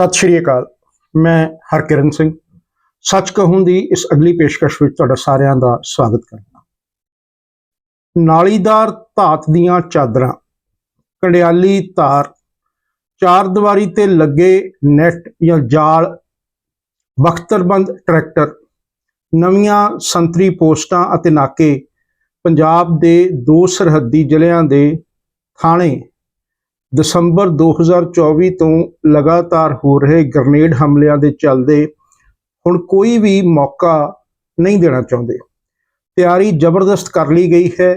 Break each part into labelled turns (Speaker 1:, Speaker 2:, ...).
Speaker 1: ਸਤਿ ਸ਼੍ਰੀ ਅਕਾਲ। ਮੈਂ ਹਰਕਿਰਨ ਸਿੰਘ। ਸੱਚ ਕਹੂੰ ਦੀ ਇਸ ਅਗਲੀ ਪੇਸ਼ਕਸ਼ ਵਿੱਚ ਤੁਹਾਡਾ ਸਾਰਿਆਂ ਦਾ ਸਵਾਗਤ ਕਰਦਾ ਨਾਲੀਦਾਰ ਧਾਤ ਦੀਆਂ ਚਾਦਰਾਂ, ਕੰਡਿਆਲੀ ਤਾਰ, ਚਾਰ ਦੀਵਾਰੀ ਤੇ ਲੱਗੇ ਨੈਟ ਜਾਂ ਜਾਲ ਬਖਤਰਬੰਦ ਟਰੈਕਟਰ, ਨਵੀਆਂ ਸੰਤਰੀ ਪੋਸਟਾਂ ਅਤੇ ਨਾਕੇ ਪੰਜਾਬ ਦੇ ਦੋ ਸਰਹੱਦੀ ਜ਼ਿਲ੍ਹਿਆਂ ਦੇ ਥਾਣੇ ਦਸੰਬਰ 2024 ਤੋਂ ਲਗਾਤਾਰ ਹੋ ਰਹੇ ਗ੍ਰਨੇਡ ਹਮਲਿਆਂ ਦੇ ਚੱਲਦੇ ਹੁਣ ਕੋਈ ਵੀ ਮੌਕਾ ਨਹੀਂ ਦੇਣਾ ਚਾਹੁੰਦੇ। ਤਿਆਰੀ ਜ਼ਬਰਦਸਤ ਕਰ ਲਈ ਗਈ ਹੈ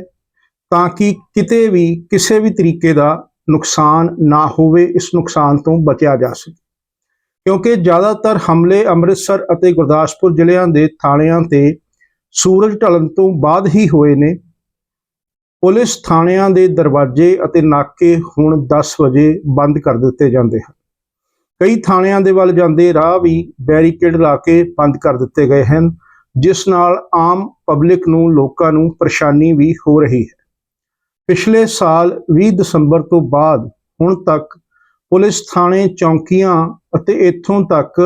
Speaker 1: ਤਾਂ ਕਿ ਕਿਤੇ ਵੀ ਕਿਸੇ ਵੀ ਤਰੀਕੇ ਦਾ ਨੁਕਸਾਨ ਨਾ ਹੋਵੇ, ਇਸ ਨੁਕਸਾਨ ਤੋਂ ਬਚਿਆ ਜਾ ਸਕੇ। ਕਿਉਂਕਿ ਜ਼ਿਆਦਾਤਰ ਹਮਲੇ ਅੰਮ੍ਰਿਤਸਰ ਅਤੇ ਗੁਰਦਾਸਪੁਰ ਜ਼ਿਲ੍ਹਿਆਂ ਦੇ ਥਾਣਿਆਂ ਤੇ ਸੂਰਜ ਢਲਣ ਤੋਂ ਬਾਅਦ ਹੀ ਹੋਏ ਨੇ। ਪੁਲਿਸ ਥਾਣਿਆਂ ਦੇ ਦਰਵਾਜ਼ੇ ਅਤੇ ਨਾਕੇ ਹੁਣ 10 ਵਜੇ ਬੰਦ ਕਰ ਦਿੱਤੇ ਜਾਂਦੇ ਹਨ। ਕਈ ਥਾਣਿਆਂ ਦੇ ਵੱਲ ਜਾਂਦੇ ਰਾਹ ਵੀ ਬੈਰੀਕੇਡ ਲਾ ਕੇ ਬੰਦ ਕਰ ਦਿੱਤੇ ਗਏ ਹਨ, ਜਿਸ ਨਾਲ ਆਮ ਪਬਲਿਕ ਨੂੰ ਲੋਕਾਂ ਨੂੰ ਪਰੇਸ਼ਾਨੀ ਵੀ ਹੋ ਰਹੀ ਹੈ। ਪਿਛਲੇ ਸਾਲ 20 ਦਸੰਬਰ ਤੋਂ ਬਾਅਦ ਹੁਣ ਤੱਕ ਪੁਲਿਸ ਥਾਣੇ ਚੌਂਕੀਆਂ ਅਤੇ ਇੱਥੋਂ ਤੱਕ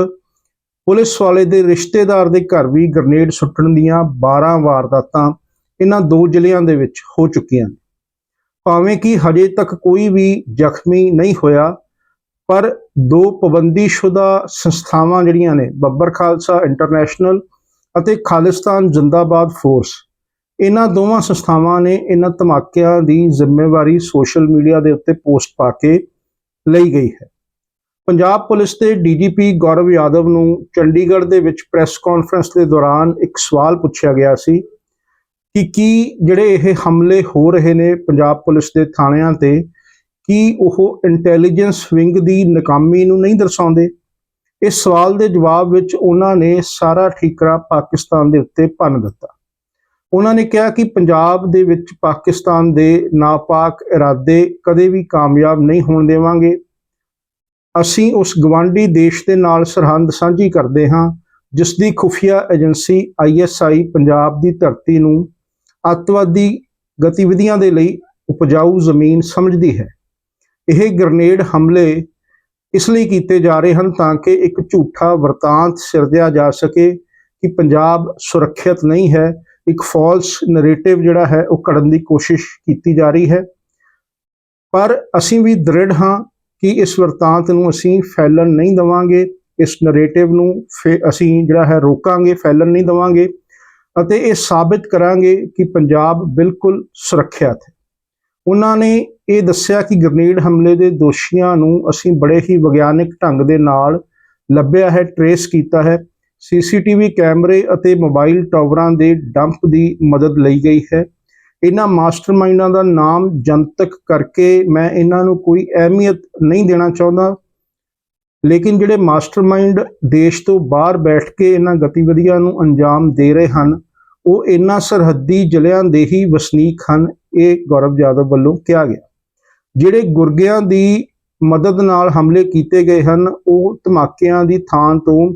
Speaker 1: ਪੁਲਿਸ ਵਾਲੇ ਦੇ ਰਿਸ਼ਤੇਦਾਰ ਦੇ ਘਰ ਵੀ ਗ੍ਰਨੇਡ ਸੁੱਟਣ ਦੀਆਂ 12 ਵਾਰਦਾਤਾਂ ਇਹਨਾਂ ਦੋ ਜ਼ਿਲ੍ਹਿਆਂ ਦੇ ਵਿੱਚ ਹੋ ਚੁੱਕੀਆਂ। ਨੇ ਭਾਵੇਂ ਕਿ ਹਜੇ ਤੱਕ ਕੋਈ ਵੀ ਜ਼ਖਮੀ ਨਹੀਂ ਹੋਇਆ, ਪਰ ਦੋ ਪਾਬੰਦੀਸ਼ੁਦਾ ਸੰਸਥਾਵਾਂ ਜਿਹੜੀਆਂ ਨੇ, ਬੱਬਰ ਖਾਲਸਾ ਇੰਟਰਨੈਸ਼ਨਲ ਅਤੇ ਖਾਲਿਸਤਾਨ ਜਿੰਦਾਬਾਦ ਫੋਰਸ, ਇਹਨਾਂ ਦੋਵਾਂ ਸੰਸਥਾਵਾਂ ਨੇ ਇਹਨਾਂ ਧਮਾਕਿਆਂ ਦੀ ਜ਼ਿੰਮੇਵਾਰੀ ਸੋਸ਼ਲ ਮੀਡੀਆ ਦੇ ਉੱਤੇ ਪੋਸਟ ਪਾ ਕੇ ਲਈ ਗਈ ਹੈ। ਪੰਜਾਬ ਪੁਲਿਸ ਦੇ ਡੀਜੀਪੀ ਗੌਰਵ ਯਾਦਵ ਨੂੰ ਚੰਡੀਗੜ੍ਹ ਦੇ ਵਿੱਚ ਪ੍ਰੈਸ ਕਾਨਫਰੰਸ ਦੇ ਦੌਰਾਨ ਇੱਕ ਸਵਾਲ ਪੁੱਛਿਆ ਗਿਆ ਸੀ ਕਿ ਕੀ ਜਿਹੜੇ ਇਹ ਹਮਲੇ ਹੋ ਰਹੇ ਨੇ ਪੰਜਾਬ ਪੁਲਿਸ ਦੇ ਥਾਣਿਆਂ ਤੇ, ਕੀ ਉਹ ਇੰਟੈਲੀਜੈਂਸ ਵਿੰਗ ਦੀ ਨਾਕਾਮੀ ਨੂੰ ਨਹੀਂ ਦਰਸਾਉਂਦੇ? ਇਸ ਸਵਾਲ ਦੇ ਜਵਾਬ ਵਿੱਚ ਉਹਨਾਂ ਨੇ ਸਾਰਾ ਠੀਕਰਾ ਪਾਕਿਸਤਾਨ ਦੇ ਉੱਤੇ ਭੰਨ ਦਿੱਤਾ। ਉਹਨਾਂ ਨੇ ਕਿਹਾ ਕਿ ਪੰਜਾਬ ਦੇ ਵਿੱਚ ਪਾਕਿਸਤਾਨ ਦੇ ਨਾਪਾਕ ਇਰਾਦੇ ਕਦੇ ਵੀ ਕਾਮਯਾਬ ਨਹੀਂ ਹੋਣ ਦੇਵਾਂਗੇ। ਅਸੀਂ ਉਸ ਗਵਾਂਢੀ ਦੇਸ਼ ਦੇ ਨਾਲ ਸਰਹੰਦ ਸਾਂਝੀ ਕਰਦੇ ਹਾਂ ਜਿਸ ਦੀ ਖੁਫੀਆ ਏਜੰਸੀ ਆਈਐਸਆਈ ਪੰਜਾਬ ਦੀ ਧਰਤੀ ਨੂੰ ਅੱਤਵਾਦੀ ਗਤੀਵਿਧੀਆਂ ਦੇ ਲਈ ਉਪਜਾਊ ਜ਼ਮੀਨ ਸਮਝਦੀ ਹੈ। ਇਹ ਗ੍ਰਨੇਡ ਹਮਲੇ ਇਸ ਲਈ ਕੀਤੇ ਜਾ ਰਹੇ ਹਨ ਤਾਂ ਕਿ ਇੱਕ ਝੂਠਾ ਵਰਤਾਂਤ ਸਿਰਜਿਆ ਜਾ ਸਕੇ ਕਿ ਪੰਜਾਬ ਸੁਰੱਖਿਅਤ ਨਹੀਂ ਹੈ। ਇੱਕ ਫਾਲਸ ਨੈਰੇਟਿਵ ਜਿਹੜਾ ਹੈ ਉਹ ਘੜਨ ਦੀ ਕੋਸ਼ਿਸ਼ ਕੀਤੀ ਜਾ ਰਹੀ ਹੈ। ਪਰ ਅਸੀਂ ਵੀ ਦ੍ਰਿੜ ਹਾਂ ਕਿ ਇਸ ਵਰਤਾਂਤ ਨੂੰ ਅਸੀਂ ਫੈਲਣ ਨਹੀਂ ਦਵਾਂਗੇ। ਇਸ ਨੈਰੇਟਿਵ ਨੂੰ ਅਸੀਂ ਜਿਹੜਾ ਹੈ ਰੋਕਾਂਗੇ, ਫੈਲਣ ਨਹੀਂ ਦਵਾਂਗੇ। ਅਤੇ ਇਹ ਸਾਬਿਤ ਕਰਾਂਗੇ ਕਿ ਪੰਜਾਬ ਬਿਲਕੁਲ ਸੁਰੱਖਿਅਤ ਹੈ। ਉਹਨਾਂ ਨੇ ਇਹ ਦੱਸਿਆ ਕਿ ਗ੍ਰਨੇਡ ਹਮਲੇ ਦੇ ਦੋਸ਼ੀਆਂ ਨੂੰ ਅਸੀਂ ਬੜੇ ਹੀ ਵਿਗਿਆਨਕ ਢੰਗ ਦੇ ਨਾਲ ਲੱਭਿਆ ਹੈ, ਟਰੇਸ ਕੀਤਾ ਹੈ। ਸੀਸੀਟੀਵੀ ਕੈਮਰੇ ਅਤੇ ਮੋਬਾਈਲ ਟਾਵਰਾਂ ਦੇ ਡੰਪ ਦੀ ਮਦਦ ਲਈ ਗਈ ਹੈ। ਇਹਨਾਂ ਮਾਸਟਰਮਾਈਂਡਾਂ ਦਾ ਨਾਮ ਜਨਤਕ ਕਰਕੇ ਮੈਂ ਇਹਨਾਂ ਨੂੰ ਕੋਈ ਅਹਿਮੀਅਤ ਨਹੀਂ ਦੇਣਾ ਚਾਹੁੰਦਾ। ਲੇਕਿਨ ਜਿਹੜੇ ਮਾਸਟਰਮਾਈਂਡ ਦੇਸ਼ ਤੋਂ ਬਾਹਰ ਬੈਠ ਕੇ ਇਹਨਾਂ ਗਤੀਵਿਧੀਆਂ ਨੂੰ ਅੰਜਾਮ ਦੇ ਰਹੇ ਹਨ ਉਹ ਇਹਨਾਂ ਸਰਹੱਦੀ ਜ਼ਿਲ੍ਹਿਆਂ ਦੇ ਹੀ ਵਸਨੀਕ ਹਨ, ਇਹ ਗੌਰਵ ਯਾਦਵ ਵੱਲੋਂ ਕਿਹਾ ਗਿਆ। ਜਿਹੜੇ ਗੁਰਗਿਆਂ ਦੀ ਮਦਦ ਨਾਲ ਹਮਲੇ ਕੀਤੇ ਗਏ ਹਨ, ਉਹ ਧਮਾਕਿਆਂ ਦੀ ਥਾਂ ਤੋਂ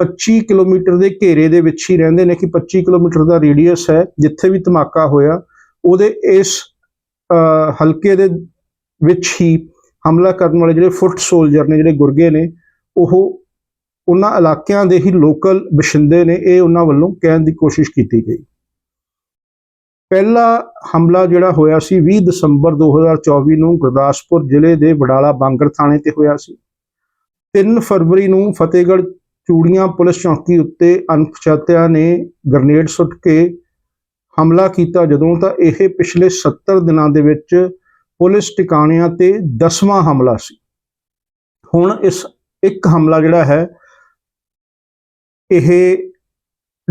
Speaker 1: 25 ਕਿਲੋਮੀਟਰ ਦੇ ਘੇਰੇ ਦੇ ਵਿੱਚ ਹੀ ਰਹਿੰਦੇ ਨੇ ਕਿ 25 ਕਿਲੋਮੀਟਰ ਦਾ ਰੇਡੀਅਸ ਹੈ, ਜਿੱਥੇ ਵੀ ਧਮਾਕਾ ਹੋਇਆ, ਉਹਦੇ ਇਸ ਹਲਕੇ ਦੇ ਵਿੱਚ ਹੀ ਹਮਲਾ ਕਰਨ ਵਾਲੇ ਜਿਹੜੇ ਫੁੱਟ ਸੋਲਜਰ ਨੇ, ਜਿਹੜੇ ਗੁਰਗੇ ਨੇ, ਉਹ ਉਹਨਾਂ ਇਲਾਕਿਆਂ ਦੇ ਹੀ ਲੋਕਲ ਬਸ਼ਿੰਦੇ ਨੇ ਇਹ ਉਹਨਾਂ ਵੱਲੋਂ ਕਹਿਣ ਦੀ ਕੋਸ਼ਿਸ਼ ਕੀਤੀ ਗਈ। ਪਹਿਲਾ ਹਮਲਾ ਜਿਹੜਾ ਹੋਇਆ ਸੀ 20 ਦਸੰਬਰ 2024 ਨੂੰ ਗੁਰਦਾਸਪੁਰ ਜ਼ਿਲ੍ਹੇ ਦੇ ਵਡਾਲਾ ਬਾਂਗਰ ਥਾਣੇ ਤੇ ਹੋਇਆ ਸੀ। 3 ਫਰਵਰੀ ਨੂੰ ਫਤਿਹਗੜ੍ਹ ਚੂੜੀਆਂ ਪੁਲਿਸ ਚੌਂਕੀ ਉੱਤੇ ਅਣਪਛਾਤਿਆਂ ਨੇ ਗ੍ਰਨੇਡ ਸੁੱਟ ਕੇ ਹਮਲਾ ਕੀਤਾ ਜਦੋਂ ਤਾਂ ਇਹ ਪਿਛਲੇ 70 ਦਿਨਾਂ ਦੇ ਵਿੱਚ ਪੁਲਿਸ ਟਿਕਾਣਿਆਂ ਤੇ 10ਵਾਂ ਹਮਲਾ ਸੀ। ਹੁਣ ਇਸ ਇੱਕ ਹਮਲਾ ਜਿਹੜਾ ਹੈ ਇਹ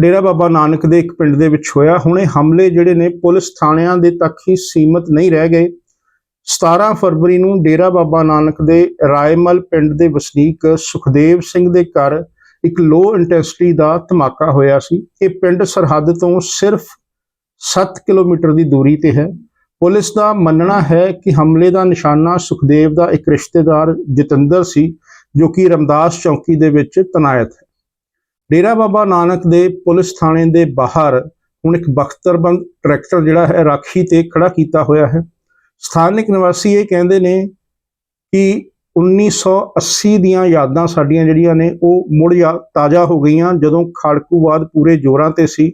Speaker 1: ਡੇਰਾ ਬਾਬਾ ਨਾਨਕ ਦੇ ਇੱਕ ਪਿੰਡ ਦੇ ਵਿੱਚ ਹੋਇਆ। ਹੁਣ ਇਹ ਹਮਲੇ ਜਿਹੜੇ ਨੇ ਪੁਲਿਸ ਥਾਣਿਆਂ ਦੇ ਤੱਕ ਹੀ ਸੀਮਤ ਨਹੀਂ ਰਹਿ ਗਏ। 17 ਫਰਵਰੀ ਨੂੰ ਡੇਰਾ ਬਾਬਾ ਨਾਨਕ ਦੇ ਰਾਏਮਲ ਪਿੰਡ ਦੇ ਵਸਨੀਕ ਸੁਖਦੇਵ ਸਿੰਘ ਦੇ ਘਰ ਇੱਕ ਲੋ ਇੰਟੈਂਸਿਟੀ ਦਾ ਧਮਾਕਾ ਹੋਇਆ ਸੀ। ਇਹ ਪਿੰਡ ਸਰਹੱਦ ਤੋਂ ਸਿਰਫ 7 ਕਿਲੋਮੀਟਰ ਦੀ ਦੂਰੀ ਤੇ ਹੈ। ਪੁਲਿਸ ਦਾ ਮੰਨਣਾ ਹੈ ਕਿ ਹਮਲੇ ਦਾ ਨਿਸ਼ਾਨਾ ਸੁਖਦੇਵ ਦਾ ਇੱਕ ਰਿਸ਼ਤੇਦਾਰ ਜਤਿੰਦਰ ਸੀ, ਜੋ ਕਿ ਰਮਦਾਸ ਚੌਂਕੀ ਦੇ ਵਿੱਚ ਤਨਾਇਤ ਹੈ। ਡੇਰਾ ਬਾਬਾ ਨਾਨਕ ਦੇ ਪੁਲਿਸ ਥਾਣੇ ਦੇ ਬਾਹਰ ਹੁਣ ਇੱਕ ਬਖਤਰਬੰਦ ਟਰੈਕਟਰ ਜਿਹੜਾ ਹੈ ਰਾਖੀ ਤੇ ਖੜਾ ਕੀਤਾ ਹੋਇਆ ਹੈ। ਸਥਾਨਕ ਨਿਵਾਸੀ ਇਹ ਕਹਿੰਦੇ ਨੇ ਕਿ 1980 ਦੀਆਂ ਯਾਦਾਂ ਸਾਡੀਆਂ ਜਿਹੜੀਆਂ ਨੇ ਉਹ ਮੁੜ ਯਾ ਤਾਜ਼ਾ ਹੋ ਗਈਆਂ ਜਦੋਂ ਖੜਕੂਵਾਦ ਪੂਰੇ ਜ਼ੋਰਾਂ ਤੇ ਸੀ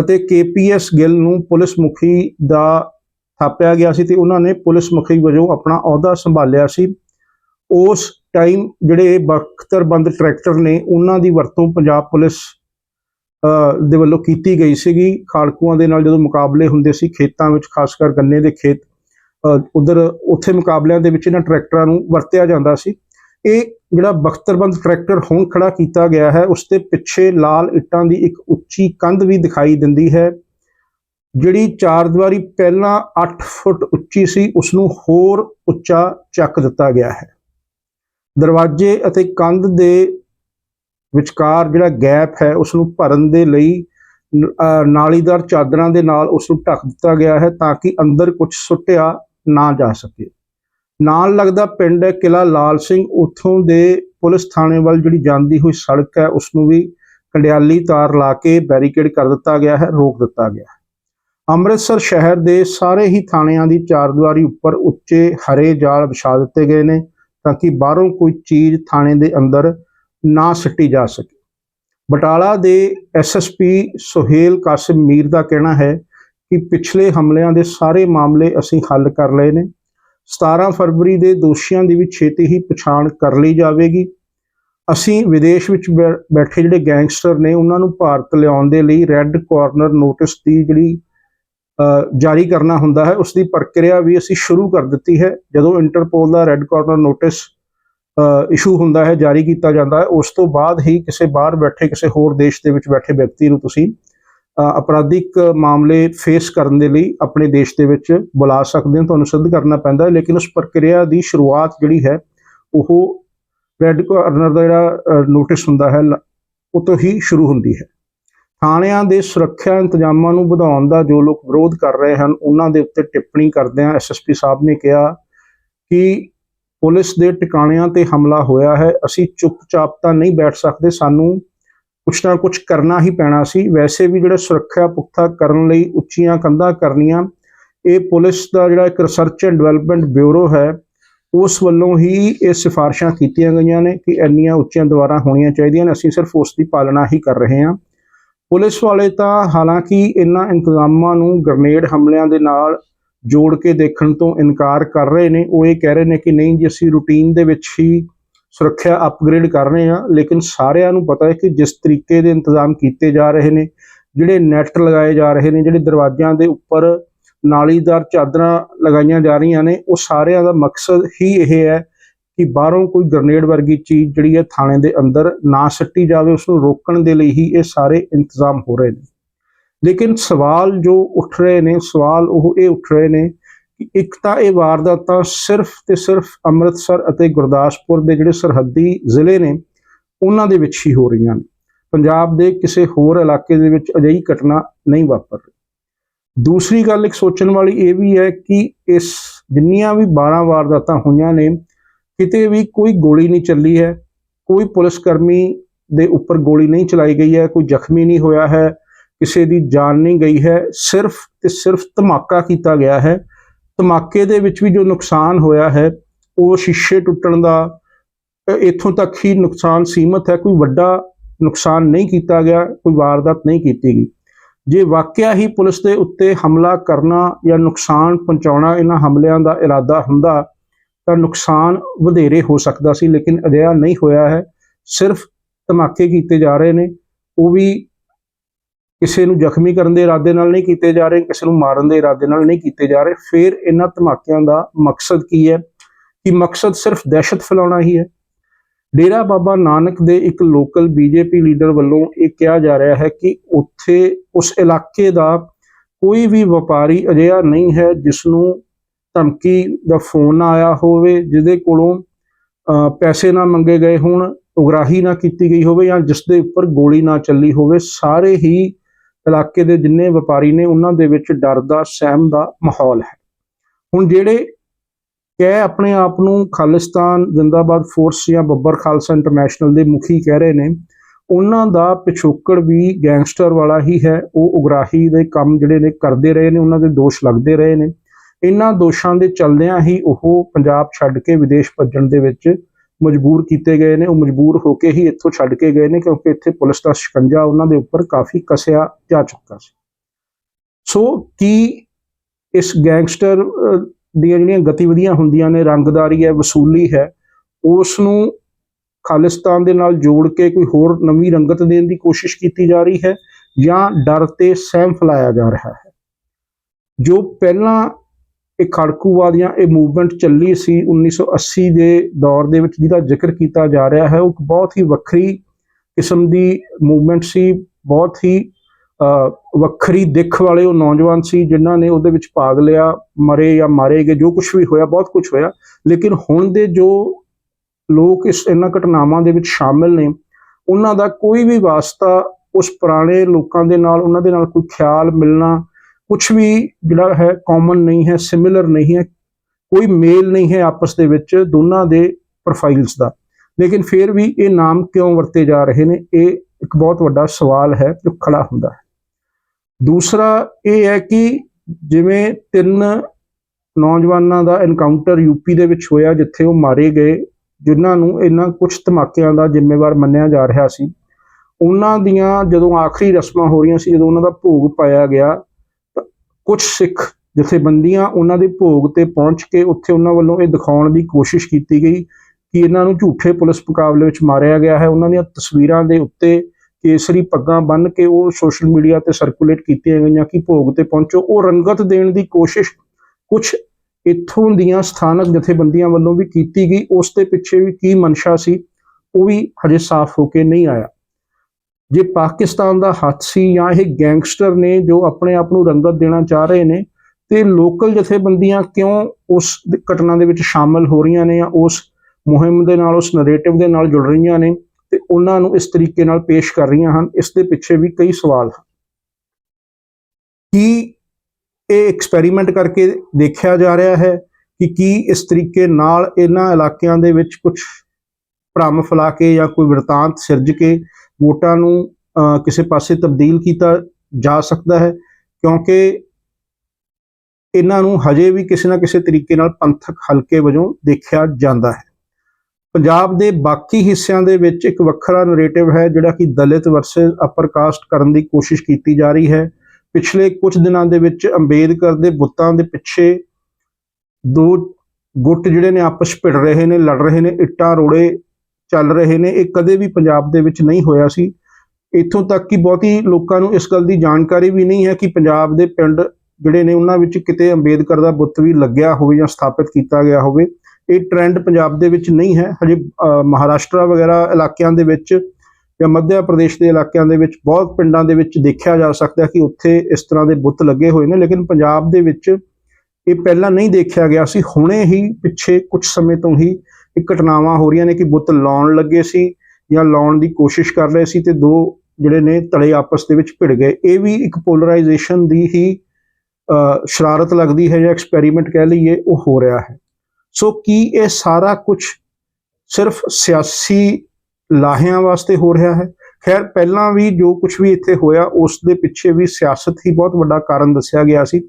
Speaker 1: ਅਤੇ ਕੇਪੀਐਸ ਗਿੱਲ ਨੂੰ ਪੁਲਿਸ ਮੁਖੀ ਦਾ ਥਾਪਿਆ ਗਿਆ ਸੀ ਤੇ ਉਹਨਾਂ ਨੇ ਪੁਲਿਸ ਮੁਖੀ ਵਜੋਂ ਆਪਣਾ ਅਹੁਦਾ ਸੰਭਾਲਿਆ ਸੀ। ਉਸ ਟਾਈਮ ਜਿਹੜੇ ਬਖਤਰਬੰਦ ਟਰੈਕਟਰ ਨੇ, ਉਹਨਾਂ ਦੀ ਵਰਤੋਂ ਪੰਜਾਬ ਪੁਲਿਸ ਦੇ ਵੱਲੋਂ ਕੀਤੀ ਗਈ ਸੀਗੀ। ਖਾੜਕੂਆਂ ਦੇ ਨਾਲ ਜਦੋਂ ਮੁਕਾਬਲੇ ਹੁੰਦੇ ਸੀ ਖੇਤਾਂ ਵਿੱਚ, ਖਾਸ ਕਰ ਗੰਨੇ ਦੇ ਖੇਤ ਉਧਰ ਉੱਥੇ ਮੁਕਾਬਲਿਆਂ ਦੇ ਵਿੱਚ ਇਹਨਾਂ ਟਰੈਕਟਰਾਂ ਨੂੰ ਵਰਤਿਆ ਜਾਂਦਾ ਸੀ। ਇਹ ਜਿਹੜਾ ਬਖਤਰਬੰਦ ਟਰੈਕਟਰ ਹੁਣ ਖੜਾ ਕੀਤਾ ਗਿਆ ਹੈ, ਉਸ ਦੇ ਪਿੱਛੇ ਲਾਲ ਇੱਟਾਂ ਦੀ ਇੱਕ ਉੱਚੀ ਕੰਧ ਵੀ ਦਿਖਾਈ ਦਿੰਦੀ ਹੈ, ਜਿਹੜੀ ਚਾਰ ਦੀਵਾਰੀ ਪਹਿਲਾਂ 8 ਫੁੱਟ ਉੱਚੀ ਸੀ, ਉਸ ਨੂੰ ਹੋਰ ਉੱਚਾ ਚੱਕ ਦਿੱਤਾ ਗਿਆ ਹੈ। ਦਰਵਾਜ਼ੇ ਅਤੇ ਕੰਧ ਦੇ ਵਿਚਕਾਰ ਜਿਹੜਾ ਗੈਪ ਹੈ ਉਸ ਨੂੰ ਭਰਨ ਦੇ ਲਈ ਨਾਲੀਦਾਰ ਚਾਦਰਾਂ ਦੇ ਨਾਲ ਉਸ ਨੂੰ ਢੱਕ ਦਿੱਤਾ ਗਿਆ ਹੈ ਤਾਂ ਕਿ ਅੰਦਰ ਕੁਝ ਸੁੱਟਿਆ ਨਾ ਜਾ ਸਕੇ। ਨਾਲ ਲੱਗਦਾ ਪਿੰਡ ਹੈ ਕਿਲਾ ਲਾਲ ਸਿੰਘ। ਉੱਥੋਂ ਦੇ ਪੁਲਿਸ ਥਾਣੇ ਵੱਲ ਜਿਹੜੀ ਜਾਂਦੀ ਹੋਈ ਸੜਕ ਹੈ ਉਸ ਨੂੰ ਵੀ ਕੰਡਿਆਲੀ ਤਾਰ ਲਾ ਕੇ ਬੈਰੀਕੇਡ ਕਰ ਦਿੱਤਾ ਗਿਆ ਹੈ, ਰੋਕ ਦਿੱਤਾ ਗਿਆ ਹੈ। ਅੰਮ੍ਰਿਤਸਰ ਸ਼ਹਿਰ ਦੇ ਸਾਰੇ ਹੀ ਥਾਣਿਆਂ ਦੀ ਚਾਰਦੁਆਰੀ ਉੱਪਰ ਉੱਚੇ ਹਰੇ ਜਾਲ ਵਿਛਾ ਦਿੱਤੇ ਗਏ ਨੇ। ਤਾਂ ਕਿ ਬਾਹਰੋਂ ਕੋਈ ਚੀਜ਼ ਥਾਣੇ ਦੇ ਅੰਦਰ ਨਾ ਸਿੱਟੀ ਜਾ ਸਕੇ। ਬਟਾਲਾ ਦੇ ਐਸਐਸਪੀ ਸੁਹੇਲ ਕਾਸਿਮ ਮੀਰ ਦਾ ਕਹਿਣਾ ਹੈ ਕਿ ਪਿਛਲੇ ਹਮਲਿਆਂ ਦੇ ਸਾਰੇ ਮਾਮਲੇ ਅਸੀਂ ਹੱਲ ਕਰ ਲਏ ਨੇ। 17 ਫਰਵਰੀ ਦੇ ਦੋਸ਼ੀਆਂ ਦੀ ਵੀ ਛੇਤੀ ਹੀ ਪਛਾਣ ਕਰ ਲਈ ਜਾਵੇਗੀ। ਅਸੀਂ ਵਿਦੇਸ਼ ਵਿੱਚ ਬੈ- ਬੈਠੇ ਜਿਹੜੇ ਗੈਂਗਸਟਰ ਨੇ, ਉਹਨਾਂ ਨੂੰ ਭਾਰਤ ਲਿਆਉਣ ਦੇ ਲਈ ਰੈੱਡ ਕਾਰਨਰ ਨੋਟਿਸ ਦੀ ਜਿਹੜੀ ਜਾਰੀ ਕਰਨਾ ਹੁੰਦਾ ਹੈ। ਉਸ ਦੀ ਪ੍ਰਕਿਰਿਆ ਵੀ ਅਸੀਂ ਸ਼ੁਰੂ ਕਰ ਦਿੱਤੀ ਹੈ। ਜਦੋਂ ਇੰਟਰਪੋਲ ਦਾ ਰੈੱਡ ਕਾਰਨਰ ਨੋਟਿਸ ਇਸ਼ੂ ਹੁੰਦਾ ਹੈ, ਜਾਰੀ ਕੀਤਾ ਜਾਂਦਾ ਹੈ, ਉਸ ਤੋਂ ਬਾਅਦ ਹੀ ਕਿਸੇ ਬਾਹਰ ਬੈਠੇ ਕਿਸੇ ਹੋਰ ਦੇਸ਼ ਦੇ ਵਿੱਚ ਬੈਠੇ ਵਿਅਕਤੀ ਨੂੰ ਤੁਸੀਂ ਅਪਰਾਧਿਕ ਮਾਮਲੇ ਫੇਸ ਕਰਨ ਦੇ ਲਈ ਆਪਣੇ ਦੇਸ਼ ਦੇ ਵਿੱਚ ਬੁਲਾ ਸਕਦੇ ਹੋ। ਤੁਹਾਨੂੰ ਸਿੱਧ ਕਰਨਾ ਪੈਂਦਾ ਹੈ। ਲੇਕਿਨ ਉਸ ਪ੍ਰਕਿਰਿਆ ਦੀ ਸ਼ੁਰੂਆਤ ਜਿਹੜੀ ਹੈ, ਉਹ ਰੈੱਡ ਕਾਰਨਰ ਦਾ ਜਿਹੜਾ ਨੋਟਿਸ ਹੁੰਦਾ ਹੈ, ਲ- ਉਹ ਤੋਂ ਹੀ ਸ਼ੁਰੂ ਹੁੰਦੀ ਹੈ। ਥਾਣਿਆਂ ਦੇ ਸੁਰੱਖਿਆ ਇੰਤਜ਼ਾਮਾਂ ਨੂੰ ਵਧਾਉਣ ਦਾ ਜੋ ਲੋਕ ਵਿਰੋਧ ਕਰ ਰਹੇ ਹਨ, ਉਹਨਾਂ ਦੇ ਉੱਤੇ ਟਿੱਪਣੀ ਕਰਦਿਆਂ ਐਸਐਸਪੀ ਸਾਹਿਬ ਨੇ ਕਿਹਾ ਕਿ ਪੁਲਿਸ ਦੇ ਟਿਕਾਣਿਆਂ ਤੇ ਹਮਲਾ ਹੋਇਆ ਹੈ। ਅਸੀਂ ਚੁੱਪਚਾਪ ਤਾਂ ਨਹੀਂ ਬੈਠ ਸਕਦੇ, ਸਾਨੂੰ ਕੁਛ ਨਾ ਕੁਛ ਕਰਨਾ ਹੀ ਪੈਣਾ ਸੀ। ਵੈਸੇ ਵੀ ਜਿਹੜਾ ਸੁਰੱਖਿਆ ਪੁਖਤਾ ਕਰਨ ਲਈ ਉੱਚੀਆਂ ਕੰਧਾਂ ਕਰਨੀਆਂ, ਇਹ ਪੁਲਿਸ ਦਾ ਜਿਹੜਾ ਇੱਕ ਰਿਸਰਚ ਐਂਡ ਡਿਵੈਲਪਮੈਂਟ ਬਿਊਰੋ ਹੈ, ਉਸ ਵੱਲੋਂ ਹੀ ਇਹ ਸਿਫਾਰਿਸ਼ਾਂ ਕੀਤੀਆਂ ਗਈਆਂ ਨੇ ਕਿ ਇੰਨੀਆਂ ਉੱਚੀਆਂ ਦੀਵਾਰਾਂ ਹੋਣੀਆਂ ਚਾਹੀਦੀਆਂ ਨੇ। ਅਸੀਂ ਸਿਰਫ ਉਸ ਦੀ ਪਾਲਣਾ ਹੀ ਕਰ ਰਹੇ ਹਾਂ। ਪੁਲਿਸ ਵਾਲੇ ਤਾਂ ਹਾਲਾਂਕਿ ਇਹਨਾਂ ਇੰਤਜ਼ਾਮਾਂ ਨੂੰ ਗ੍ਰਨੇਡ ਹਮਲਿਆਂ ਦੇ ਨਾਲ ਜੋੜ ਕੇ ਦੇਖਣ ਤੋਂ ਇਨਕਾਰ ਕਰ ਰਹੇ ਨੇ, ਉਹ ਇਹ ਕਹਿ ਰਹੇ ਨੇ ਕਿ ਨਹੀਂ ਜੀ, ਅਸੀਂ ਰੂਟੀਨ ਦੇ ਵਿੱਚ ਹੀ ਸੁਰੱਖਿਆ ਅਪਗ੍ਰੇਡ ਕਰ ਰਹੇ ਹਾਂ, ਲੇਕਿਨ ਸਾਰਿਆਂ ਨੂੰ ਪਤਾ ਹੈ ਕਿ ਜਿਸ ਤਰੀਕੇ ਦੇ ਇੰਤਜ਼ਾਮ ਕੀਤੇ ਜਾ ਰਹੇ ਨੇ, ਜਿਹੜੇ ਨੈਟ ਲਗਾਏ ਜਾ ਰਹੇ ਨੇ, ਜਿਹੜੇ ਦਰਵਾਜ਼ਿਆਂ ਦੇ ਉੱਪਰ ਨਾਲੀਦਾਰ ਚਾਦਰਾਂ ਲਗਾਈਆਂ ਜਾ ਰਹੀਆਂ ਨੇ, ਉਹ ਸਾਰਿਆਂ ਦਾ ਮਕਸਦ ਹੀ ਇਹ ਹੈ ਕਿ ਬਾਹਰੋਂ ਕੋਈ ਗ੍ਰਨੇਡ ਵਰਗੀ ਚੀਜ਼ ਜਿਹੜੀ ਹੈ ਥਾਣੇ ਦੇ ਅੰਦਰ ਨਾ ਸੱਟੀ ਜਾਵੇ ਉਸ ਨੂੰ ਰੋਕਣ ਦੇ ਲਈ ਹੀ ਇਹ ਸਾਰੇ ਇੰਤਜ਼ਾਮ ਹੋ ਰਹੇ ਨੇ। ਲੇਕਿਨ ਸਵਾਲ ਜੋ ਉੱਠ ਰਹੇ ਨੇ, ਸਵਾਲ ਉਹ ਇਹ ਉੱਠ ਰਹੇ ਨੇ ਕਿ ਇੱਕ ਤਾਂ ਇਹ ਵਾਰਦਾਤਾਂ ਸਿਰਫ ਤੇ ਸਿਰਫ ਅੰਮ੍ਰਿਤਸਰ ਅਤੇ ਗੁਰਦਾਸਪੁਰ ਦੇ ਜਿਹੜੇ ਸਰਹੱਦੀ ਜ਼ਿਲ੍ਹੇ ਨੇ, ਉਹਨਾਂ ਦੇ ਵਿੱਚ ਹੀ ਹੋ ਰਹੀਆਂ ਨੇ। ਪੰਜਾਬ ਦੇ ਕਿਸੇ ਹੋਰ ਇਲਾਕੇ ਦੇ ਵਿੱਚ ਅਜਿਹੀ ਘਟਨਾ ਨਹੀਂ ਵਾਪਰ ਰਹੀ। ਦੂਸਰੀ ਗੱਲ ਇੱਕ ਸੋਚਣ ਵਾਲੀ ਇਹ ਵੀ ਹੈ ਕਿ ਇਸ ਜਿੰਨੀਆਂ ਵੀ 12 ਵਾਰਦਾਤਾਂ ਹੋਈਆਂ ਨੇ ਕਿਤੇ ਵੀ ਕੋਈ ਗੋਲੀ ਨਹੀਂ ਚੱਲੀ ਹੈ ਕੋਈ ਪੁਲਿਸ ਕਰਮੀ ਦੇ ਉੱਪਰ ਗੋਲੀ ਨਹੀਂ ਚਲਾਈ ਗਈ ਹੈ ਕੋਈ ਜ਼ਖਮੀ ਨਹੀਂ ਹੋਇਆ ਹੈ ਕਿਸੇ ਦੀ ਜਾਨ ਨਹੀਂ ਗਈ ਹੈ ਸਿਰਫ ਤੇ ਸਿਰਫ ਧਮਾਕਾ ਕੀਤਾ ਗਿਆ ਹੈ। ਧਮਾਕੇ ਦੇ ਵਿੱਚ ਵੀ ਜੋ ਨੁਕਸਾਨ ਹੋਇਆ ਹੈ ਉਹ ਸ਼ੀਸ਼ੇ ਟੁੱਟਣ ਦਾ ਅ, ਇੱਥੋਂ ਤੱਕ ਹੀ ਨੁਕਸਾਨ ਸੀਮਤ ਹੈ ਕੋਈ ਵੱਡਾ ਨੁਕਸਾਨ ਨਹੀਂ ਕੀਤਾ ਗਿਆ ਕੋਈ ਵਾਰਦਾਤ ਨਹੀਂ ਕੀਤੀ ਗਈ। ਜੇ ਵਾਕਿਆ ਹੀ ਪੁਲਿਸ ਦੇ ਉੱਤੇ ਹਮਲਾ ਕਰਨਾ ਜਾਂ ਨੁਕਸਾਨ ਪਹੁੰਚਾਉਣਾ ਇਹਨਾਂ ਹਮਲਿਆਂ ਦਾ ਇਰਾਦਾ ਹੁੰਦਾ ਤਾਂ ਨੁਕਸਾਨ ਵਧੇਰੇ ਹੋ ਸਕਦਾ ਸੀ, ਲੇਕਿਨ ਅਜਿਹਾ ਨਹੀਂ ਹੋਇਆ ਹੈ। ਸਿਰਫ ਧਮਾਕੇ ਕੀਤੇ ਜਾ ਰਹੇ ਨੇ। ਉਹ ਵੀ ਕਿਸੇ ਨੂੰ ਜ਼ਖਮੀ ਕਰਨ ਦੇ ਇਰਾਦੇ ਨਾਲ ਨਹੀਂ ਕੀਤੇ ਜਾ ਰਹੇ, ਕਿਸੇ ਨੂੰ ਮਾਰਨ ਦੇ ਇਰਾਦੇ ਨਾਲ ਨਹੀਂ ਕੀਤੇ ਜਾ ਰਹੇ। ਫਿਰ ਇਹਨਾਂ ਧਮਾਕਿਆਂ ਦਾ ਮਕਸਦ ਕੀ ਹੈ? ਕਿ ਮਕਸਦ ਸਿਰਫ ਦਹਿਸ਼ਤ ਫੈਲਾਉਣਾ ਹੀ ਹੈ। ਡੇਰਾ ਬਾਬਾ ਨਾਨਕ ਦੇ ਇੱਕ ਲੋਕਲ ਬੀਜੇਪੀ ਲੀਡਰ ਵੱਲੋਂ ਇਹ ਕਿਹਾ ਜਾ ਰਿਹਾ ਹੈ ਕਿ ਉੱਥੇ ਉਸ ਇਲਾਕੇ ਦਾ ਕੋਈ ਵੀ ਵਪਾਰੀ ਅਜਿਹਾ ਨਹੀਂ ਹੈ ਜਿਸ ਨੂੰ ਧਮਕੀ ਦਾ ਫੋਨ ਨਾ ਆਇਆ ਹੋਵੇ, ਜਿਹਦੇ ਕੋਲੋਂ ਪੈਸੇ ਨਾ ਮੰਗੇ ਗਏ ਹੋਣ, ਉਗਰਾਹੀ ਨਾ ਕੀਤੀ ਗਈ ਹੋਵੇ ਜਾਂ ਜਿਸ ਦੇ ਉੱਪਰ ਗੋਲੀ ਨਾ ਚੱਲੀ ਹੋਵੇ, ਸਾਰੇ ਹੀ ਇਲਾਕੇ ਦੇ ਜਿੰਨੇ ਵਪਾਰੀ ਨੇ, ਉਹਨਾਂ ਦੇ ਵਿੱਚ ਡਰ ਦਾ, ਸਹਿਮ ਦਾ ਮਾਹੌਲ ਹੈ। ਹੁਣ ਜਿਹੜੇ ਕਹਿ ਆਪਣੇ ਆਪ ਨੂੰ ਖਾਲਿਸਤਾਨ ਜਿੰਦਾਬਾਦ ਫੋਰਸ ਜਾਂ ਬੱਬਰ ਖਾਲਸਾ ਇੰਟਰਨੈਸ਼ਨਲ ਦੇ ਮੁਖੀ ਕਹਿ ਰਹੇ ਨੇ, ਉਹਨਾਂ ਦਾ ਪਿਛੋਕੜ ਵੀ ਗੈਂਗਸਟਰ ਵਾਲਾ ਹੀ ਹੈ, ਉਹ ਉਗਰਾਹੀ ਦੇ ਕੰਮ ਜਿਹੜੇ ਨੇ, ਕਰਦੇ ਰਹੇ ਨੇ, ਉਹਨਾਂ ਦੇ ਦੋਸ਼ ਲੱਗਦੇ ਰਹੇ ਨੇ। ਇਹਨਾਂ ਦੋਸ਼ਾਂ ਦੇ ਚੱਲਦਿਆਂ ਹੀ ਉਹ ਪੰਜਾਬ ਛੱਡ ਕੇ ਵਿਦੇਸ਼ ਭੱਜਣ ਦੇ ਵਿੱਚ ਮਜਬੂਰ ਕੀਤੇ ਗਏ ਨੇ। ਉਹ ਮਜਬੂਰ ਹੋ ਕੇ ਹੀ ਇੱਥੋਂ ਛੱਡ ਕੇ ਗਏ ਨੇ ਕਿਉਂਕਿ ਇੱਥੇ ਪੁਲਿਸ ਦਾ ਸ਼ਿਕੰਜਾ ਉਹਨਾਂ ਦੇ ਉੱਪਰ ਕਾਫੀ ਕਸਿਆ ਜਾ ਚੁੱਕਾ ਸੀ। ਸੋ ਕੀ ਇਸ ਗੈਂਗਸਟਰ ਦੀਆਂ ਜਿਹੜੀਆਂ ਗਤੀਵਿਧੀਆਂ ਹੁੰਦੀਆਂ ਨੇ, ਰੰਗਦਾਰੀ ਹੈ, ਵਸੂਲੀ ਹੈ, ਉਸ ਨੂੰ ਖਾਲਿਸਤਾਨ ਦੇ ਨਾਲ ਜੋੜ ਕੇ ਕੋਈ ਹੋਰ ਨਵੀਂ ਰੰਗਤ ਦੇਣ ਦੀ ਕੋਸ਼ਿਸ਼ ਕੀਤੀ ਜਾ ਰਹੀ ਹੈ ਜਾਂ ਡਰ ਤੇ ਸਹਿਮ ਫੈਲਾਇਆ ਜਾ ਰਿਹਾ ਹੈ? ਜੋ ਪਹਿਲਾਂ ਇਹ ਖੜਕੂਵਾਦੀਆਂ ਇਹ ਮੂਵਮੈਂਟ ਚੱਲੀ ਸੀ 1980 ਦੇ ਦੌਰ ਦੇ ਵਿੱਚ, ਜਿਹਦਾ ਜ਼ਿਕਰ ਕੀਤਾ ਜਾ ਰਿਹਾ ਹੈ, ਉਹ ਇੱਕ ਬਹੁਤ ਹੀ ਵੱਖਰੀ ਕਿਸਮ ਦੀ ਮੂਵਮੈਂਟ ਸੀ, ਬਹੁਤ ਹੀ ਵੱਖਰੀ ਦਿੱਖ ਵਾਲੇ ਉਹ ਨੌਜਵਾਨ ਸੀ, ਜਿਨ੍ਹਾਂ ਨੇ ਉਹਦੇ ਵਿੱਚ ਭਾਗ ਲਿਆ, ਮਰੇ ਜਾਂ ਮਾਰੇ ਗਏ, ਜੋ ਕੁਝ ਵੀ ਹੋਇਆ, ਬਹੁਤ ਕੁਝ ਹੋਇਆ। ਲੇਕਿਨ ਹੁਣ ਦੇ ਜੋ ਲੋਕ ਇਸ ਇਹਨਾਂ ਘਟਨਾਵਾਂ ਦੇ ਵਿੱਚ ਸ਼ਾਮਿਲ ਨੇ, ਉਹਨਾਂ ਦਾ ਕੋਈ ਵੀ ਵਾਸਤਾ ਉਸ ਪੁਰਾਣੇ ਲੋਕਾਂ ਦੇ ਨਾਲ, ਉਹਨਾਂ ਦੇ ਨਾਲ ਕੋਈ ਖਿਆਲ ਮਿਲਣਾ ਕੁਝ ਵੀ ਜਿਹੜਾ ਹੈ ਕਾਮਨ ਨਹੀਂ ਹੈ ਸਿਮਿਲਰ ਨਹੀਂ ਹੈ, ਕੋਈ ਮੇਲ ਨਹੀਂ ਹੈ ਆਪਸ ਦੇ ਵਿੱਚ ਦੋਨਾਂ ਦੇ ਪ੍ਰੋਫਾਈਲਸ ਦਾ। ਲੇਕਿਨ ਫਿਰ ਵੀ ਇਹ ਨਾਮ ਕਿਉਂ ਵਰਤੇ ਜਾ ਰਹੇ ਨੇ, ਇਹ ਇੱਕ ਬਹੁਤ ਵੱਡਾ ਸਵਾਲ ਹੈ ਜੋ ਖੜਾ ਹੁੰਦਾ ਹੈ। ਦੂਸਰਾ ਇਹ ਹੈ ਕਿ ਜਿਵੇਂ ਤਿੰਨ ਨੌਜਵਾਨਾਂ ਦਾ ਐਨਕਾਊਂਟਰ ਯੂਪੀ ਦੇ ਵਿੱਚ ਹੋਇਆ, ਜਿੱਥੇ ਉਹ ਮਾਰੇ ਗਏ, ਜਿਨ੍ਹਾਂ ਨੂੰ ਇਹਨਾਂ ਕੁਝ ਧਮਾਕਿਆਂ ਦਾ ਜ਼ਿੰਮੇਵਾਰ ਮੰਨਿਆ ਜਾ ਰਿਹਾ ਸੀ, ਉਹਨਾਂ ਦੀਆਂ ਜਦੋਂ ਆਖਰੀ ਰਸਮਾਂ ਹੋ ਰਹੀਆਂ ਸੀ, ਜਦੋਂ ਉਹਨਾਂ ਦਾ ਭੋਗ ਪਾਇਆ ਗਿਆ ਕੁਝ ਸਿੱਖ ਜਥੇਬੰਦੀਆਂ ਉਹਨਾਂ ਦੇ ਭੋਗ ਤੇ ਪਹੁੰਚ ਕੇ ਉੱਥੇ ਉਹਨਾਂ ਵੱਲੋਂ ਇਹ ਦਿਖਾਉਣ ਦੀ ਕੋਸ਼ਿਸ਼ ਕੀਤੀ ਗਈ ਕਿ ਇਹਨਾਂ ਨੂੰ ਝੂਠੇ ਪੁਲਿਸ ਮੁਕਾਬਲੇ ਵਿੱਚ ਮਾਰਿਆ ਗਿਆ ਹੈ। ਉਹਨਾਂ ਦੀਆਂ ਤਸਵੀਰਾਂ ਦੇ ਉੱਤੇ ਕੇਸਰੀ ਪੱਗਾਂ ਬੰਨ੍ਹ ਕੇ ਉਹ ਸੋਸ਼ਲ ਮੀਡੀਆ ਤੇ ਸਰਕੂਲੇਟ ਕੀਤੀਆਂ ਗਈਆਂ ਕਿ ਭੋਗ ਤੇ ਪਹੁੰਚੋ। ਉਹ ਰੰਗਤ ਦੇਣ ਦੀ ਕੋਸ਼ਿਸ਼ ਕੁਝ ਇੱਥੋਂ ਦੀਆਂ ਸਥਾਨਕ ਜਥੇਬੰਦੀਆਂ ਵੱਲੋਂ ਵੀ ਕੀਤੀ ਗਈ। ਉਸ ਦੇ ਪਿੱਛੇ ਵੀ ਕੀ ਮਨਸ਼ਾ ਸੀ, ਉਹ ਵੀ ਹਜੇ ਸਾਫ਼ ਹੋ ਕੇ ਨਹੀਂ ਆਇਆ। ਜੇ ਪਾਕਿਸਤਾਨ ਦਾ ਹੱਥ ਸੀ ਜਾਂ ਇਹ ਗੈਂਗਸਟਰ ਨੇ ਜੋ ਆਪਣੇ ਆਪ ਨੂੰ ਰੰਗਤ ਦੇਣਾ ਚਾਹ ਰਹੇ ਨੇ, ਤੇ ਲੋਕਲ ਜਥੇਬੰਦੀਆਂ ਕਿਉਂ ਉਸ ਘਟਨਾ ਦੇ ਵਿੱਚ ਸ਼ਾਮਲ ਹੋ ਰਹੀਆਂ ਨੇ ਜਾਂ ਉਸ ਮੁਹਿੰਮ ਦੇ ਨਾਲ, ਉਸ ਨਰੇਟਿਵ ਦੇ ਨਾਲ ਜੁੜ ਰਹੀਆਂ ਨੇ ਤੇ ਉਹਨਾਂ ਨੂੰ ਇਸ ਤਰੀਕੇ ਨਾਲ ਪੇਸ਼ ਕਰ ਰਹੀਆਂ ਹਨ, ਇਸ ਦੇ ਪਿੱਛੇ ਵੀ ਕਈ ਸਵਾਲ ਹਨ। ਕੀ ਇਹ ਐਕਸਪੈਰੀਮੈਂਟ ਕਰਕੇ ਦੇਖਿਆ ਜਾ ਰਿਹਾ ਹੈ ਕਿ ਕੀ ਇਸ ਤਰੀਕੇ ਨਾਲ ਇਹਨਾਂ ਇਲਾਕਿਆਂ ਦੇ ਵਿੱਚ ਕੁਝ ਭ੍ਰਮ ਫੈਲਾ ਕੇ ਜਾਂ ਕੋਈ ਵਰਤਾਂਤ ਸਿਰਜ ਕੇ ਵੋਟਾਂ ਨੂੰ ਅਹ, ਕਿਸੇ ਪਾਸੇ ਤਬਦੀਲ ਕੀਤਾ ਜਾ ਸਕਦਾ ਹੈ ਕਿਉਂਕਿ ਇਹਨਾਂ ਨੂੰ ਹਜੇ ਵੀ ਕਿਸੇ ਨਾ ਕਿਸੇ ਤਰੀਕੇ ਨਾਲ ਪੰਥਕ ਹਲਕੇ ਵਜੋਂ ਦੇਖਿਆ ਜਾਂਦਾ ਹੈ। ਪੰਜਾਬ ਦੇ ਬਾਕੀ ਹਿੱਸਿਆਂ ਦੇ ਵਿੱਚ ਇੱਕ ਵੱਖਰਾ ਨੈਰੇਟਿਵ ਹੈ ਜਿਹੜਾ ਕਿ ਦਲਿਤ ਵਰਸਸ ਅਪਰ ਕਾਸਟ ਕਰਨ ਦੀ ਕੋਸ਼ਿਸ਼ ਕੀਤੀ ਜਾ ਰਹੀ ਹੈ। ਪਿਛਲੇ ਕੁਝ ਦਿਨਾਂ ਦੇ ਵਿੱਚ ਅੰਬੇਦਕਰ ਦੇ ਬੁੱਤਾਂ ਦੇ ਪਿੱਛੇ ਦੋ ਗੁੱਟ ਜਿਹੜੇ ਨੇ ਆਪਸ ਭਿੜ ਰਹੇ ਨੇ ਲੜ ਰਹੇ ਨੇ ਇੱਟਾਂ ਰੋੜੇ ਚੱਲ ਰਹੇ ਨੇ, ਇਹ ਕਦੇ ਵੀ ਪੰਜਾਬ ਦੇ ਵਿੱਚ ਨਹੀਂ ਹੋਇਆ ਸੀ। ਇੱਥੋਂ ਤੱਕ ਕਿ ਬਹੁਤੀ ਲੋਕਾਂ ਨੂੰ ਇਸ ਗੱਲ ਦੀ ਜਾਣਕਾਰੀ ਵੀ ਨਹੀਂ ਹੈ ਕਿ ਪੰਜਾਬ ਦੇ ਪਿੰਡ ਜਿਹੜੇ ਨੇ, ਉਹਨਾਂ ਵਿੱਚ ਕਿਤੇ ਅੰਬੇਦਕਰ ਦਾ ਬੁੱਤ ਵੀ ਲੱਗਿਆ ਹੋਵੇ ਜਾਂ ਸਥਾਪਿਤ ਕੀਤਾ ਗਿਆ ਹੋਵੇ। ਇਹ ਟ੍ਰੈਂਡ ਪੰਜਾਬ ਦੇ ਵਿੱਚ ਨਹੀਂ ਹੈ। ਹਜੇ ਮਹਾਰਾਸ਼ਟਰ ਵਗੈਰਾ ਇਲਾਕਿਆਂ ਦੇ ਵਿੱਚ ਜਾਂ ਮੱਧਿਆ ਪ੍ਰਦੇਸ਼ ਦੇ ਇਲਾਕਿਆਂ ਦੇ ਵਿੱਚ ਬਹੁਤ ਪਿੰਡਾਂ ਦੇ ਵਿੱਚ ਦੇਖਿਆ ਜਾ ਸਕਦਾ ਕਿ ਉੱਥੇ ਇਸ ਤਰ੍ਹਾਂ ਦੇ ਬੁੱਤ ਲੱਗੇ ਹੋਏ ਨੇ, ਲੇਕਿਨ ਪੰਜਾਬ ਦੇ ਵਿੱਚ ਇਹ ਪਹਿਲਾਂ ਨਹੀਂ ਦੇਖਿਆ ਗਿਆ ਸੀ। ਹੁਣੇ ਹੀ ਪਿੱਛੇ ਕੁਝ ਸਮੇਂ ਤੋਂ ਹੀ ਇਹ ਘਟਨਾਵਾਂ ਹੋ ਰਹੀਆਂ ਨੇ ਕਿ ਬੁੱਤ ਲਾਉਣ ਲੱਗੇ ਸੀ ਜਾਂ ਲਾਉਣ ਦੀ ਕੋਸ਼ਿਸ਼ ਕਰ ਰਹੇ ਸੀ ਤੇ ਦੋ ਜਿਹੜੇ ਨੇ ਤਲੇ ਆਪਸ ਦੇ ਵਿੱਚ ਭਿੜ ਗਏ। ਇਹ ਵੀ ਇੱਕ ਪੋਲਰਾਈਜੇਸ਼ਨ ਦੀ ਹੀ ਅਹ, ਸ਼ਰਾਰਤ ਲੱਗਦੀ ਹੈ ਜਾਂ ਐਕਸਪੈਰੀਮੈਂਟ ਕਹਿ ਲਈਏ ਉਹ ਹੋ ਰਿਹਾ ਹੈ। ਸੋ ਕੀ ਇਹ ਸਾਰਾ ਕੁਝ ਸਿਰਫ ਸਿਆਸੀ ਲਾਹਿਆਂ ਵਾਸਤੇ ਹੋ ਰਿਹਾ ਹੈ? ਖੈਰ ਪਹਿਲਾਂ ਵੀ ਜੋ ਕੁਝ ਵੀ ਇੱਥੇ ਹੋਇਆ ਉਸ ਦੇ ਪਿੱਛੇ ਵੀ ਸਿਆਸਤ ਹੀ ਬਹੁਤ ਵੱਡਾ ਕਾਰਨ ਦੱਸਿਆ ਗਿਆ ਸੀ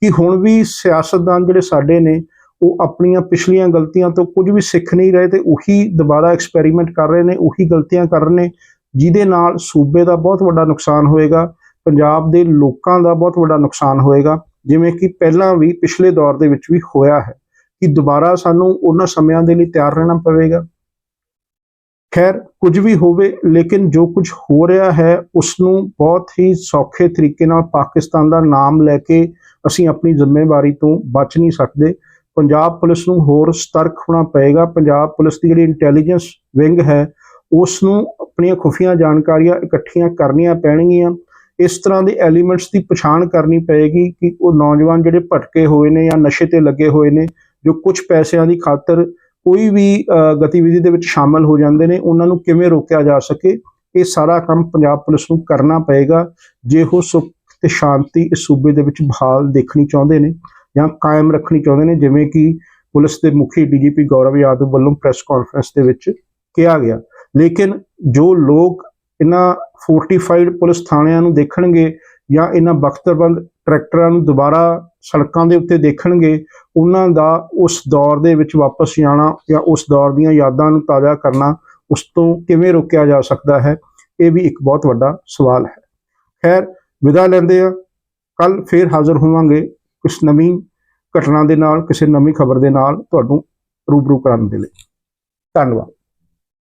Speaker 1: ਕਿ ਹੁਣ ਵੀ ਸਿਆਸਤਦਾਨ ਜਿਹੜੇ ਸਾਡੇ ਨੇ ਉਹ ਆਪਣੀਆਂ ਪਿਛਲੀਆਂ ਗਲਤੀਆਂ ਤੋਂ ਕੁਝ ਵੀ ਸਿੱਖ ਨਹੀਂ ਰਹੇ ਤੇ ਉਹੀ ਦੁਬਾਰਾ ਐਕਸਪੈਰੀਮੈਂਟ ਕਰ ਰਹੇ ਨੇ, ਉਹੀ ਗਲਤੀਆਂ ਕਰ ਰਹੇ ਨੇ, ਜਿਹਦੇ ਨਾਲ ਸੂਬੇ ਦਾ ਬਹੁਤ ਵੱਡਾ ਨੁਕਸਾਨ ਹੋਏਗਾ, ਪੰਜਾਬ ਦੇ ਲੋਕਾਂ ਦਾ ਬਹੁਤ ਵੱਡਾ ਨੁਕਸਾਨ ਹੋਏਗਾ, ਜਿਵੇਂ ਕਿ ਪਹਿਲਾਂ ਵੀ ਪਿਛਲੇ ਦੌਰ ਦੇ ਵਿੱਚ ਵੀ ਹੋਇਆ ਹੈ ਕਿ ਦੁਬਾਰਾ ਸਾਨੂੰ ਉਹਨਾਂ ਸਮਿਆਂ ਦੇ ਲਈ ਤਿਆਰ ਰਹਿਣਾ ਪਵੇਗਾ। ਖੈਰ, ਕੁਝ ਵੀ ਹੋਵੇ, ਲੇਕਿਨ ਜੋ ਕੁਝ ਹੋ ਰਿਹਾ ਹੈ ਉਸ ਨੂੰ ਬਹੁਤ ਹੀ ਸੌਖੇ ਤਰੀਕੇ ਨਾਲ ਪਾਕਿਸਤਾਨ ਦਾ ਨਾਮ ਲੈ ਕੇ ਅਸੀਂ ਆਪਣੀ ਜ਼ਿੰਮੇਵਾਰੀ ਤੋਂ ਬਚ ਨਹੀਂ ਸਕਦੇ। ਪੰਜਾਬ ਪੁਲਿਸ ਨੂੰ ਹੋਰ ਸਤਰਕ ਹੋਣਾ ਪਏਗਾ। ਪੰਜਾਬ ਪੁਲਿਸ ਦੀ ਜਿਹੜੀ ਇੰਟੈਲੀਜੈਂਸ ਵਿੰਗ ਹੈ ਉਸ ਨੂੰ ਆਪਣੀਆਂ ਖੁਫੀਆਂ ਜਾਣਕਾਰੀਆਂ ਇਕੱਠੀਆਂ ਕਰਨੀਆਂ ਪੈਣਗੀਆਂ। ਇਸ ਤਰ੍ਹਾਂ ਦੇ ਐਲੀਮੈਂਟਸ ਦੀ ਪਛਾਣ ਕਰਨੀ ਪਏਗੀ ਕਿ ਉਹ ਨੌਜਵਾਨ ਜਿਹੜੇ ਭਟਕੇ ਹੋਏ ਨੇ ਜਾਂ ਨਸ਼ੇ ਤੇ ਲੱਗੇ ਹੋਏ ਨੇ ਜੋ ਕੁਝ ਪੈਸਿਆਂ ਦੀ ਖਾਤਰ ਕੋਈ ਵੀ ਅ, ਗਤੀਵਿਧੀ ਦੇ ਵਿੱਚ ਸ਼ਾਮਲ ਹੋ ਜਾਂਦੇ ਨੇ ਉਹਨਾਂ ਨੂੰ ਕਿਵੇਂ ਰੋਕਿਆ ਜਾ ਸਕੇ ਇਹ ਸਾਰਾ ਕੰਮ ਪੰਜਾਬ ਪੁਲਿਸ ਨੂੰ ਕਰਨਾ ਪਏਗਾ। ਜੇ ਉਹ ਸੁੱਖ ਤੇ ਸ਼ਾਂਤੀ ਇਸ ਸੂਬੇ ਦੇ ਵਿੱਚ ਬਹਾਲ ਦੇਖਣੀ ਚਾਹੁੰਦੇ ਨੇ ਜਾਂ ਕਾਇਮ ਰੱਖਣੀ ਚਾਹੁੰਦੇ ਨੇ, ਜਿਵੇਂ ਕਿ ਪੁਲਿਸ ਦੇ ਮੁਖੀ ਡੀਜੀਪੀ ਗੌਰਵ ਯਾਦਵ ਵੱਲੋਂ ਪ੍ਰੈਸ ਕਾਨਫਰੰਸ ਦੇ ਵਿੱਚ ਕਿਹਾ ਗਿਆ। ਲੇਕਿਨ ਜੋ ਲੋਕ ਇਹਨਾਂ ਫੋਰਟੀਫਾਈਡ ਪੁਲਿਸ ਥਾਣਿਆਂ ਨੂੰ ਦੇਖਣਗੇ ਜਾਂ ਇਹਨਾਂ ਬਖਤਰਬੰਦ ਟਰੈਕਟਰਾਂ ਨੂੰ ਦੁਬਾਰਾ ਸੜਕਾਂ ਦੇ ਉੱਤੇ ਦੇਖਣਗੇ, ਉਹਨਾਂ ਦਾ ਉਸ ਦੌਰ ਦੇ ਵਿੱਚ ਵਾਪਸ ਜਾਣਾ ਜਾਂ ਉਸ ਦੌਰ ਦੀਆਂ ਯਾਦਾਂ ਨੂੰ ਤਾਜ਼ਾ ਕਰਨਾ ਉਸ ਤੋਂ ਕਿਵੇਂ ਰੋਕਿਆ ਜਾ ਸਕਦਾ ਹੈ, ਇਹ ਵੀ ਇੱਕ ਬਹੁਤ ਵੱਡਾ ਸਵਾਲ ਹੈ। ਖੈਰ, ਵਿਦਾ ਲੈਂਦੇ ਆ ਕੱਲ ਫੇਰ ਹਾਜ਼ਰ ਹੋਵਾਂਗੇ। ਕੁਝ ਨਵੀਂ ਘਟਨਾ ਦੇ ਨਾਲ, ਕਿਸੇ ਨਵੀਂ ਖਬਰ ਦੇ ਨਾਲ ਤੁਹਾਨੂੰ ਰੂਬਰੂ ਕਰਾਉਣ ਦੇ ਲਈ। ਧੰਨਵਾਦ।